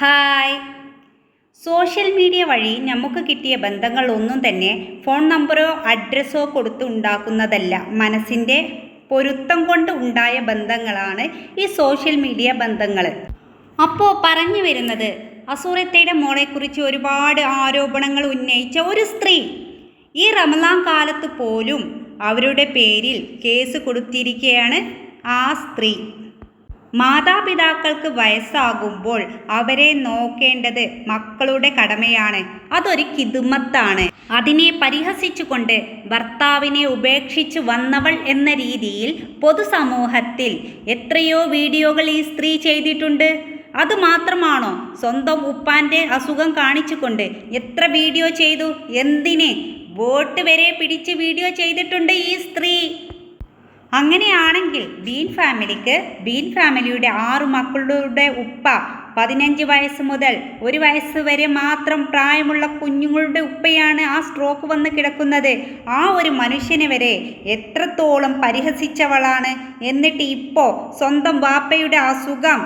Hi. Social media വഴി നമുക്ക് കിട്ടിയ ബന്ധങ്ങൾ ഒന്നും തന്നെ ഫോൺ നമ്പറോ അഡ്രസ്സോ കൊടുത്ത് ഉണ്ടാക്കുന്നതല്ല. മനസ്സിന്റെ പൊരുത്തം കൊണ്ട് ഉണ്ടായ ബന്ധങ്ങളാണ് ഈ സോഷ്യൽ മീഡിയ ബന്ധങ്ങൾ. അപ്പോൾ പറഞ്ഞു വരുന്നത് അസൂറത്തയുടെ മോളെക്കുറിച്ച് ഒരുപാട് ആരോപണങ്ങൾ ഉന്നയിച്ച ഒരു സ്ത്രീ. ഈ റമലാൻ കാലത്ത് പോലും അവരുടെ പേരിൽ കേസ് കൊടുത്തിരിക്കുകയാണ് ആ സ്ത്രീ. മാതാപിതാക്കൾക്ക് വയസ്സാകുമ്പോൾ അവരെ നോക്കേണ്ടത് മക്കളുടെ കടമയാണ്. അതൊരു കിതുമത്താണ്. അതിനെ പരിഹസിച്ചുകൊണ്ട് ഭർത്താവിനെ ഉപേക്ഷിച്ചു വന്നവൾ എന്ന രീതിയിൽ പൊതുസമൂഹത്തിൽ എത്രയോ വീഡിയോകൾ ഈ സ്ത്രീ ചെയ്തിട്ടുണ്ട്. അത് മാത്രമാണോ സ്വന്തം ഉപ്പാന്റെ അസുഖം കാണിച്ചുകൊണ്ട് എത്ര വീഡിയോ ചെയ്തു? എന്തിനെ? വോട്ട് വരെ പിടിച്ച് വീഡിയോ ചെയ്തിട്ടുണ്ട് ഈ സ്ത്രീ. അങ്ങനെയാണെങ്കിൽ ബീൻ ഫാമിലിക്ക് ബീൻ ഫാമിലിയുടെ ആറ് മക്കളുടെ ഉപ്പ പതിനഞ്ച് വയസ്സ് മുതൽ ഒരു വയസ്സ് വരെ മാത്രം പ്രായമുള്ള കുഞ്ഞുങ്ങളുടെ ഉപ്പയാണ് ആ സ്ട്രോക്ക് വന്ന് കിടക്കുന്നത്. ആ ഒരു മനുഷ്യനെ വരെ എത്രത്തോളം പരിഹസിച്ചവളാണ് എന്നിട്ട് ഇപ്പോൾ സ്വന്തം വാപ്പയുടെ അസുഖം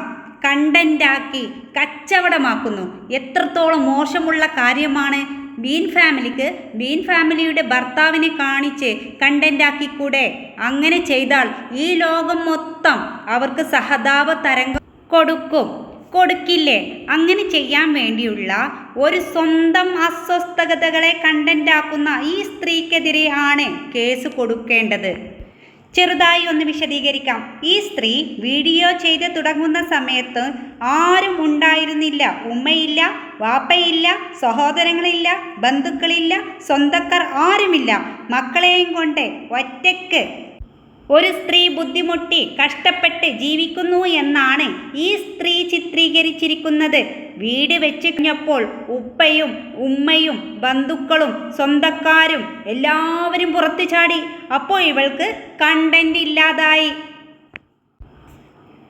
കണ്ടന്റാക്കി കച്ചവടമാക്കുന്നു. എത്രത്തോളം മോശമുള്ള കാര്യമാണ് ബീൻ ഫാമിലിക്ക് ബീൻ ഫാമിലിയുടെ ഭർത്താവിനെ കാണിച്ച് കണ്ടന്റാക്കിക്കൂടെ അങ്ങനെ ചെയ്താൽ ഈ ലോകം മൊത്തം അവർക്ക് സഹതാപ തരംഗം കൊടുക്കും. കൊടുക്കില്ലേ? അങ്ങനെ ചെയ്യാൻ വേണ്ടിയുള്ള ഒരു സ്വന്തം അസ്വസ്ഥതകളെ കണ്ടന്റാക്കുന്ന ഈ സ്ത്രീക്കെതിരെ ആണ് കേസ് കൊടുക്കേണ്ടത്. ചെറുതായി ഒന്ന് വിശദീകരിക്കാം. ഈ സ്ത്രീ വീഡിയോ ചെയ്ത് തുടങ്ങുന്ന സമയത്ത് ആരും ഉണ്ടായിരുന്നില്ല. ഉമ്മയില്ല വാപ്പയില്ല സഹോദരങ്ങളില്ല ബന്ധുക്കളില്ല സ്വന്തക്കാർ ആരുമില്ല. മക്കളെയും കൊണ്ട് ഒറ്റയ്ക്ക് ഒരു സ്ത്രീ ബുദ്ധിമുട്ടി കഷ്ടപ്പെട്ട് ജീവിക്കുന്നു എന്നാണ് ഈ സ്ത്രീ ചിത്രീകരിച്ചിരിക്കുന്നത് വീട് വെച്ച് കഴിഞ്ഞപ്പോൾ ഉപ്പയും ഉമ്മയും ബന്ധുക്കളും സ്വന്തക്കാരും എല്ലാവരും പുറത്തു ചാടി. അപ്പോൾ ഇവൾക്ക് കണ്ടന്റ് ഇല്ലാതായി.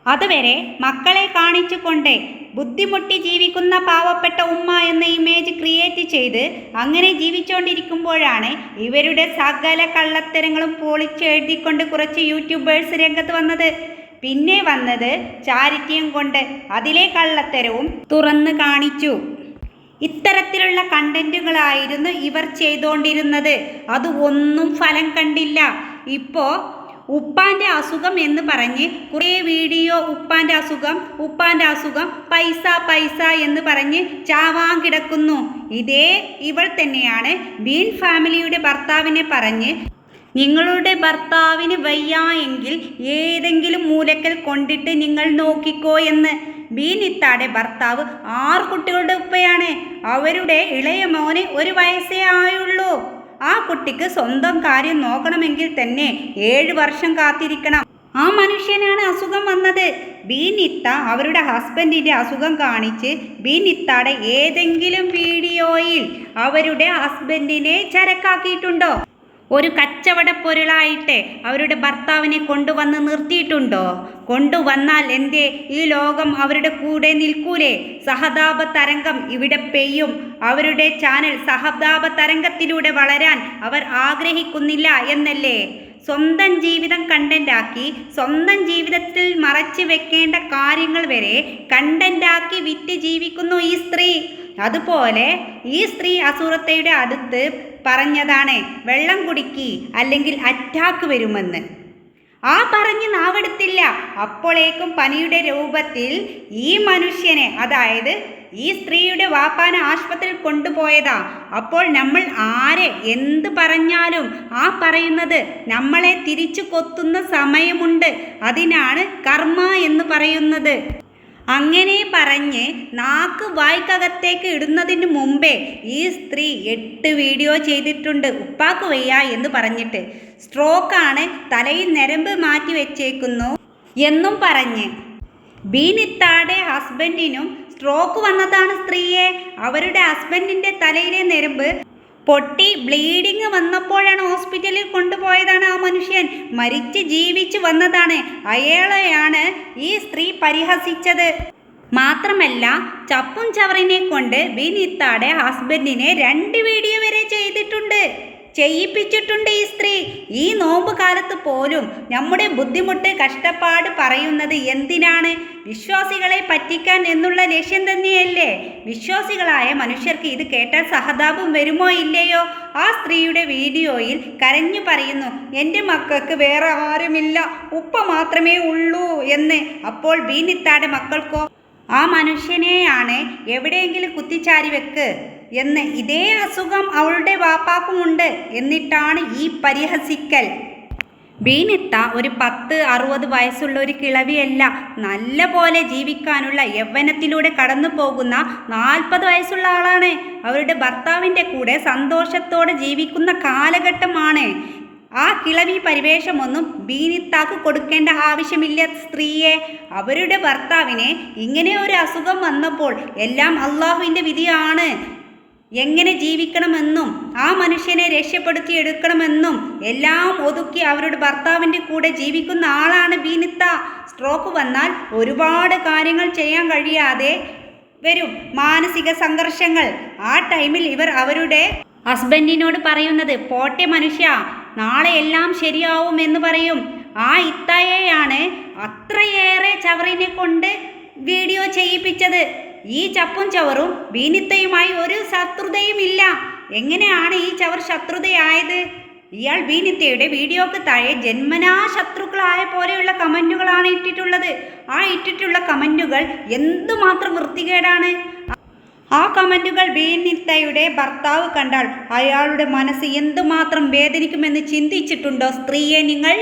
അതുവരെ മക്കളെ കാണിച്ചുകൊണ്ട് ബുദ്ധിമുട്ടി ജീവിക്കുന്ന പാവപ്പെട്ട ഉമ്മ എന്ന ഇമേജ് ക്രിയേറ്റ് ചെയ്ത് അങ്ങനെ ജീവിച്ചുകൊണ്ടിരിക്കുമ്പോഴാണ് ഇവരുടെ സകല കള്ളത്തരങ്ങളും പൊളിച്ചെഴുതിക്കൊണ്ട് കുറച്ച് യൂട്യൂബേഴ്സ് രംഗത്ത് വന്നത്. പിന്നെ വന്നത് ചാരിറ്റിയും കൊണ്ട് അതിലെ കള്ളത്തരവും തുറന്ന് കാണിച്ചു. ഇത്തരത്തിലുള്ള കണ്ടന്റുകളായിരുന്നു ഇവർ ചെയ്തുകൊണ്ടിരുന്നത് അത് ഒന്നും ഫലം കണ്ടില്ല. ഇപ്പോൾ ഉപ്പാന്റെ അസുഖം എന്ന് പറഞ്ഞ് കുറേ വീഡിയോ ഉപ്പാന്റെ അസുഖം ഉപ്പാന്റെ അസുഖം പൈസ പൈസ എന്ന് പറഞ്ഞ് ചാവാൻ കിടക്കുന്നു. ഇതേ ഇവൾ തന്നെയാണ് ബീൻ ഫാമിലിയുടെ ഭർത്താവിനെ പറഞ്ഞ് നിങ്ങളുടെ ഭർത്താവിന് വയ്യ എങ്കിൽ ഏതെങ്കിലും മൂലക്കൽ കൊണ്ടിട്ട് നിങ്ങൾ നോക്കിക്കോ എന്ന്. ബീനിത്താടെ ഭർത്താവ് ആറ് കുട്ടികളുടെ ഉപ്പയാണ്. അവരുടെ ഇളയ മോന് ഒരു വയസ്സേ ആയുള്ളൂ. ആ കുട്ടിക്ക് സ്വന്തം കാര്യം നോക്കണമെങ്കിൽ തന്നെ ഏഴ് വർഷം കാത്തിരിക്കണം. ആ മനുഷ്യനാണ് അസുഖം വന്നത്. ബീനിത്ത അവരുടെ ഹസ്ബൻഡിന്റെ അസുഖം കാണിച്ച് ബീനിത്താടെ ഏതെങ്കിലും വീഡിയോയിൽ അവരുടെ ഹസ്ബൻഡിനെ ചരക്കാക്കിയിട്ടുണ്ടോ? ഒരു കച്ചവട പൊരുളായിട്ട് അവരുടെ ഭർത്താവിനെ കൊണ്ടുവന്ന് നിർത്തിയിട്ടുണ്ടോ? കൊണ്ടുവന്നാൽ എന്തേ? ഈ ലോകം അവരുടെ കൂടെ നിൽക്കൂലേ? സഹതാപ തരംഗം ഇവിടെ പെയ്യും. അവരുടെ ചാനൽ സഹതാപ തരംഗത്തിലൂടെ വളരാൻ അവർ ആഗ്രഹിക്കുന്നില്ല എന്നല്ലേ? സ്വന്തം ജീവിതം കണ്ടന്റാക്കി സ്വന്തം ജീവിതത്തിൽ മറച്ചു വെക്കേണ്ട കാര്യങ്ങൾ വരെ കണ്ടന്റാക്കി വിറ്റ് ജീവിക്കുന്നു ഈ സ്ത്രീ. അതുപോലെ ഈ സ്ത്രീ അസുറത്തയുടെ അടുത്ത് പറഞ്ഞതാണ് വെള്ളം കുടിക്കി അല്ലെങ്കിൽ അറ്റാക്ക് വരുമെന്ന്. ആ പറഞ്ഞ് നാവെടുത്തില്ല. അപ്പോഴേക്കും പനിയുടെ രൂപത്തിൽ ഈ മനുഷ്യനെ അതായത് ഈ സ്ത്രീയുടെ വാപ്പാന ആശുപത്രിയിൽ കൊണ്ടുപോയതാ. അപ്പോൾ നമ്മൾ ആരെ എന്ത് പറഞ്ഞാലും ആ പറയുന്നത് നമ്മളെ തിരിച്ചു കൊത്തുന്ന സമയമുണ്ട്. അതിനാണ് കർമ്മ എന്ന് പറയുന്നത്. അങ്ങനെ പറഞ്ഞ് നാക്ക് വായ്ക്കകത്തേക്ക് ഇടുന്നതിന് മുമ്പേ ഈ സ്ത്രീ എട്ട് വീഡിയോ ചെയ്തിട്ടുണ്ട്. ഉപ്പാക്ക് വയ്യ എന്ന് പറഞ്ഞിട്ട്. സ്ട്രോക്കാണ് തലയിൽ നരമ്പ് മാറ്റി വെച്ചേക്കുന്നു എന്നും പറഞ്ഞ്. ബീനിത്താടെ ഹസ്ബൻഡിനും സ്ട്രോക്ക് വന്നതാണ് സ്ത്രീയെ. അവരുടെ ഹസ്ബൻഡിന്റെ തലയിലെ ഞരമ്പ് പൊട്ടി ബ്ലീഡിങ് വന്നപ്പോഴാണ് ഹോസ്പിറ്റലിൽ കൊണ്ടുപോയതാണ് ആ മനുഷ്യൻ. മരിച്ച് ജീവിച്ചു വന്നതാണ്. അയാളെയാണ് ഈ സ്ത്രീ പരിഹസിച്ചത്. മാത്രമല്ല ചപ്പും ചവറിനെ കൊണ്ട് വിനിത്താടെ ഹസ്ബൻഡിനെ രണ്ട് വീഡിയോ വരെ ചെയ്തിട്ടുണ്ട്. ചെയ്യിപ്പിച്ചിട്ടുണ്ട് ഈ സ്ത്രീ. ഈ നോമ്പ് കാലത്ത് പോലും നമ്മുടെ ബുദ്ധിമുട്ട് കഷ്ടപ്പാട് പറയുന്നത് എന്തിനാണ്? വിശ്വാസികളെ പറ്റിക്കാൻ എന്നുള്ള ലക്ഷ്യം തന്നെയല്ലേ? വിശ്വാസികളായ മനുഷ്യർക്ക് ഇത് കേട്ടാൽ സഹതാപം വരുമോ ഇല്ലയോ? ആ സ്ത്രീയുടെ വീഡിയോയിൽ കരഞ്ഞു പറയുന്നു എന്റെ മക്കൾക്ക് വേറെ ആരുമില്ല. ഉപ്പ മാത്രമേ ഉള്ളൂ എന്ന്. അപ്പോൾ ബീനിത്താടെ മക്കൾക്കോ ആ മനുഷ്യനെയാണ് എവിടെയെങ്കിലും കുത്തിച്ചാരി വെക്ക്. എന്ന് ഇതേ അസുഖം അവളുടെ വാപ്പാക്കുമുണ്ട് എന്നിട്ടാണ് ഈ പരിഹസിക്കൽ. ബീനിത്ത ഒരു പത്ത് അറുപത് വയസ്സുള്ള ഒരു കിളവിയല്ല. നല്ല പോലെ ജീവിക്കാനുള്ള യൗവനത്തിലൂടെ കടന്നു പോകുന്ന നാൽപ്പത് വയസ്സുള്ള ആളാണ്. അവരുടെ ഭർത്താവിന്റെ കൂടെ സന്തോഷത്തോടെ ജീവിക്കുന്ന കാലഘട്ടമാണ്. ആ കിളവി പരിവേഷമൊന്നും ബീനിത്താക്ക് കൊടുക്കേണ്ട ആവശ്യമില്ല സ്ത്രീയെ. അവരുടെ ഭർത്താവിനെ ഇങ്ങനെ ഒരു അസുഖം വന്നപ്പോൾ എല്ലാം അള്ളാഹുവിന്റെ വിധിയാണ്. എങ്ങനെ ജീവിക്കണമെന്നും ആ മനുഷ്യനെ രക്ഷപ്പെടുത്തി എടുക്കണമെന്നും എല്ലാം ഒതുക്കി അവരുടെ ഭർത്താവിന്റെ കൂടെ ജീവിക്കുന്ന ആളാണ് ബീനിത്ത. സ്ട്രോക്ക് വന്നാൽ ഒരുപാട് കാര്യങ്ങൾ ചെയ്യാൻ കഴിയാതെ വരും. മാനസിക സംഘർഷങ്ങൾ. ആ ടൈമിൽ ഇവർ അവരുടെ ഹസ്ബൻഡിനോട് പറയുന്നത് പോട്ടെ മനുഷ്യ നാളെ എല്ലാം ശരിയാവും എന്ന് പറയും. ആ ഇത്തയെയാണ് അത്രയേറെ ചവറിനെ കൊണ്ട് വീഡിയോ ചെയ്യിപ്പിച്ചത്. ഈ ചപ്പും ചവറും ബീനിത്തയുമായി ഒരു ശത്രുതയുമില്ല. എങ്ങനെയാണ് ഈ ചവർ ശത്രുതയായത്? ഇയാൾ ബീനിത്തയുടെ വീഡിയോക്ക് താഴെ ജന്മനാ ശത്രുക്കളായ പോലെയുള്ള കമന്റുകളാണ് ഇട്ടിട്ടുള്ളത്. ആ ഇട്ടിട്ടുള്ള കമന്റുകൾ എന്തുമാത്രം വൃത്തികേടാണ്? ആ കമന്റുകൾ ബീനിത്തയുടെ ഭർത്താവ് കണ്ടാൽ അയാളുടെ മനസ്സ് എന്തുമാത്രം വേദനിക്കുമെന്ന് ചിന്തിച്ചിട്ടുണ്ടോ സ്ത്രീയെ നിങ്ങൾ?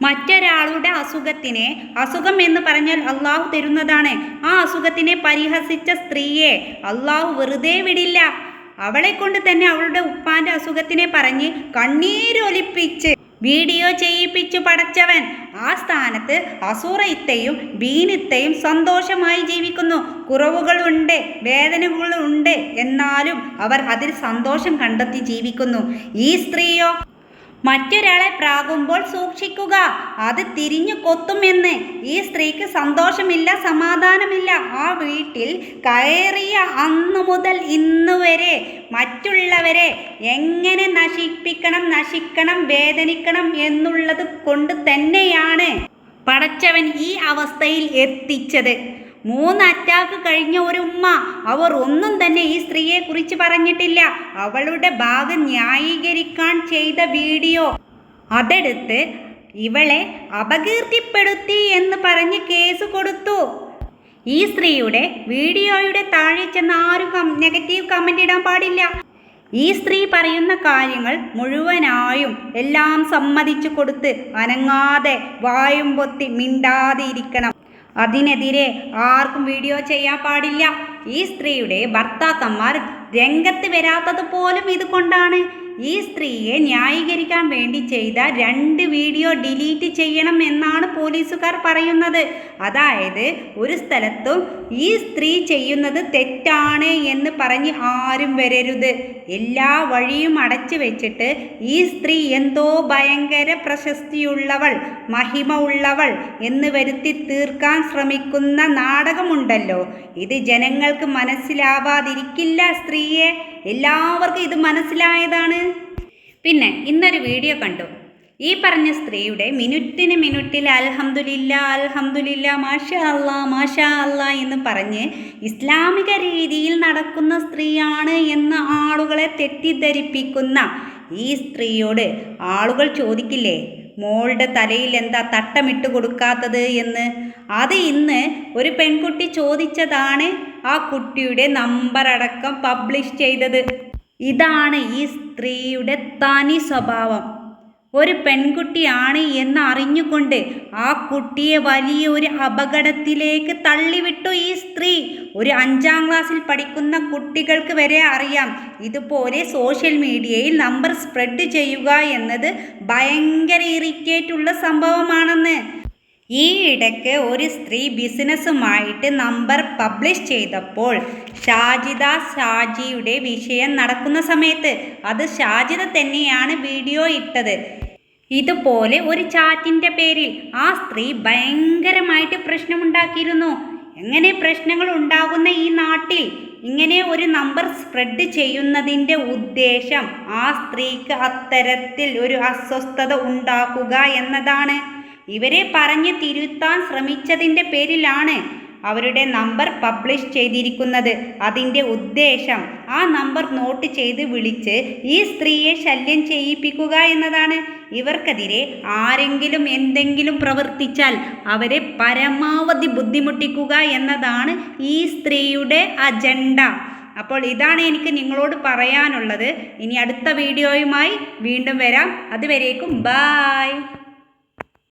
മറ്റൊരാളുടെ അസുഖത്തിനെ അസുഖം എന്ന് പറഞ്ഞാൽ അള്ളാഹു തരുന്നതാണ്. ആ അസുഖത്തിനെ പരിഹസിച്ച സ്ത്രീയെ അള്ളാഹു വെറുതെ വിടില്ല. അവളെ കൊണ്ട് തന്നെ അവളുടെ ഉപ്പാന്റെ അസുഖത്തിനെ പറഞ്ഞ് കണ്ണീരൊലിപ്പിച്ച് വീഡിയോ ചെയ്യിപ്പിച്ചു പടച്ചവൻ. ആ സ്ഥാനത്ത് അസൂറയിത്തയും ബീനിത്തയും സന്തോഷമായി ജീവിക്കുന്നു. കുറവുകളുണ്ട് വേദനകളുണ്ട് എന്നാലും അവർ അതിൽ സന്തോഷം കണ്ടെത്തി ജീവിക്കുന്നു. ഈ സ്ത്രീയോ മറ്റൊരാളെ പ്രാകുമ്പോൾ സൂക്ഷിക്കുക. അത് തിരിഞ്ഞു കൊത്തുമെന്ന് ഈ സ്ത്രീക്ക് സന്തോഷമില്ല സമാധാനമില്ല. ആ വീട്ടിൽ കയറിയ അന്നു മുതൽ ഇന്ന് വരെ മറ്റുള്ളവരെ എങ്ങനെ നശിപ്പിക്കണം നശിക്കണം വേദനിക്കണം എന്നുള്ളത് കൊണ്ട് തന്നെയാണ് പടച്ചവൻ ഈ അവസ്ഥയിൽ എത്തിച്ചത്. മൂന്ന് അറ്റാക്ക് കഴിഞ്ഞ ഒരു ഉമ്മ. അവർ ഒന്നും തന്നെ ഈ സ്ത്രീയെ കുറിച്ച് പറഞ്ഞിട്ടില്ല. അവളുടെ ഭാഗം ന്യായീകരിക്കാൻ ചെയ്ത വീഡിയോ. അതെടുത്ത് ഇവളെ അപകീർത്തിപ്പെടുത്തി എന്ന് പറഞ്ഞ് കേസ് കൊടുത്തു. ഈ സ്ത്രീയുടെ വീഡിയോയുടെ താഴെ ചെന്ന് ആരും നെഗറ്റീവ് കമന്റ് ഇടാൻ പാടില്ല. ഈ സ്ത്രീ പറയുന്ന കാര്യങ്ങൾ മുഴുവനായും എല്ലാം സമ്മതിച്ചു കൊടുത്ത് അനങ്ങാതെ വായും പൊത്തി മിണ്ടാതെ ഇരിക്കണം അതിനെതിരെ ആർക്കും വീഡിയോ ചെയ്യാൻ പാടില്ല. ഈ സ്ത്രീയുടെ ഭർത്താക്കന്മാർ രംഗത്ത് വരാത്തത് പോലും ഇതുകൊണ്ടാണ്. ഈ സ്ത്രീയെ ന്യായീകരിക്കാൻ വേണ്ടി ചെയ്ത രണ്ട് വീഡിയോ ഡിലീറ്റ് ചെയ്യണം എന്നാണ് പോലീസുകാർ പറയുന്നത്. അതായത് ഒരു സ്ഥലത്തും ഈ സ്ത്രീ ചെയ്യുന്നത് തെറ്റാണ് എന്ന് പറഞ്ഞ് ആരും വരരുത്. എല്ലാ വഴിയും അടച്ചു വെച്ചിട്ട് ഈ സ്ത്രീ എന്തോ ഭയങ്കര പ്രശസ്തിയുള്ളവൾ മഹിമ ഉള്ളവൾ എന്ന് വരുത്തി തീർക്കാൻ ശ്രമിക്കുന്ന നാടകമുണ്ടല്ലോ. ഇത് ജനങ്ങൾക്ക് മനസ്സിലാവാതിരിക്കില്ല സ്ത്രീയെ. എല്ലാവർക്കും ഇത് മനസ്സിലായതാണ്. പിന്നെ ഇന്നൊരു വീഡിയോ കണ്ടു. ഈ പറഞ്ഞ സ്ത്രീയുടെ മിനുറ്റിന് മിനുട്ടിൽ അൽഹംദുലില്ല അൽഹംദുലില്ല മാഷ അല്ല മാഷ അല്ല എന്ന് പറഞ്ഞ് ഇസ്ലാമിക രീതിയിൽ നടക്കുന്ന സ്ത്രീയാണ് എന്ന് ആളുകളെ തെറ്റിദ്ധരിപ്പിക്കുന്ന ഈ സ്ത്രീയോട് ആളുകൾ ചോദിക്കില്ലേ? മോളുടെ തലയിൽ എന്താ തട്ടമിട്ട് കൊടുക്കാത്തത് എന്ന്? അത് ഇന്ന് ഒരു പെൺകുട്ടി ചോദിച്ചതാണ് ആ കുട്ടിയുടെ നമ്പർ അടക്കം പബ്ലിഷ് ചെയ്തത്. ഇതാണ് ഈ സ്ത്രീയുടെ തനി സ്വഭാവം. ഒരു പെൺകുട്ടിയാണ് എന്ന് അറിഞ്ഞുകൊണ്ട് ആ കുട്ടിയെ വലിയൊരു അപകടത്തിലേക്ക് തള്ളിവിട്ടു ഈ സ്ത്രീ. ഒരു അഞ്ചാം ക്ലാസ്സിൽ പഠിക്കുന്ന കുട്ടികൾക്ക് വരെ അറിയാം. ഇതുപോലെ സോഷ്യൽ മീഡിയയിൽ നമ്പർ സ്പ്രെഡ് ചെയ്യുക എന്നത് ഭയങ്കര ഇറിറ്റേറ്റുള്ള സംഭവമാണെന്ന്. ഈ ഇടയ്ക്ക് ഒരു സ്ത്രീ ബിസിനസ്സുമായിട്ട് നമ്പർ പബ്ലിഷ് ചെയ്തപ്പോൾ ഷാജിദ ഷാജിയുടെ വിഷയം നടക്കുന്ന സമയത്ത് അത് ഷാജിദ തന്നെയാണ് വീഡിയോ ഇട്ടത്. ഇതുപോലെ ഒരു ചാറ്റിന്റെ പേരിൽ ആ സ്ത്രീ ഭയങ്കരമായിട്ട് പ്രശ്നമുണ്ടാക്കിയിരുന്നു. എങ്ങനെ പ്രശ്നങ്ങൾ ഉണ്ടാകുന്ന ഈ നാട്ടിൽ ഇങ്ങനെ ഒരു നമ്പർ സ്പ്രെഡ് ചെയ്യുന്നതിന്റെ ഉദ്ദേശം ആ സ്ത്രീക്ക് അത്തരത്തിൽ ഒരു അസ്വസ്ഥത ഉണ്ടാക്കുക എന്നതാണ്. ഇവരെ പറഞ്ഞ് തിരുത്താൻ ശ്രമിച്ചതിന്റെ പേരിലാണ് അവരുടെ നമ്പർ പബ്ലിഷ് ചെയ്തിരിക്കുന്നത്. അതിന്റെ ഉദ്ദേശം ആ നമ്പർ നോട്ട് ചെയ്ത് വിളിച്ച് ഈ സ്ത്രീയെ ശല്യം ചെയ്യിപ്പിക്കുക എന്നതാണ്. ഇവർക്കെതിരെ ആരെങ്കിലും എന്തെങ്കിലും പ്രവർത്തിച്ചാൽ അവരെ പരമാവധി ബുദ്ധിമുട്ടിക്കുക എന്നതാണ് ഈ സ്ത്രീയുടെ അജണ്ട അപ്പോൾ ഇതാണ് എനിക്ക് നിങ്ങളോട് പറയാനുള്ളത്. ഇനി അടുത്ത വീഡിയോയുമായി വീണ്ടും വരാം. അതുവരേക്കും ബായ്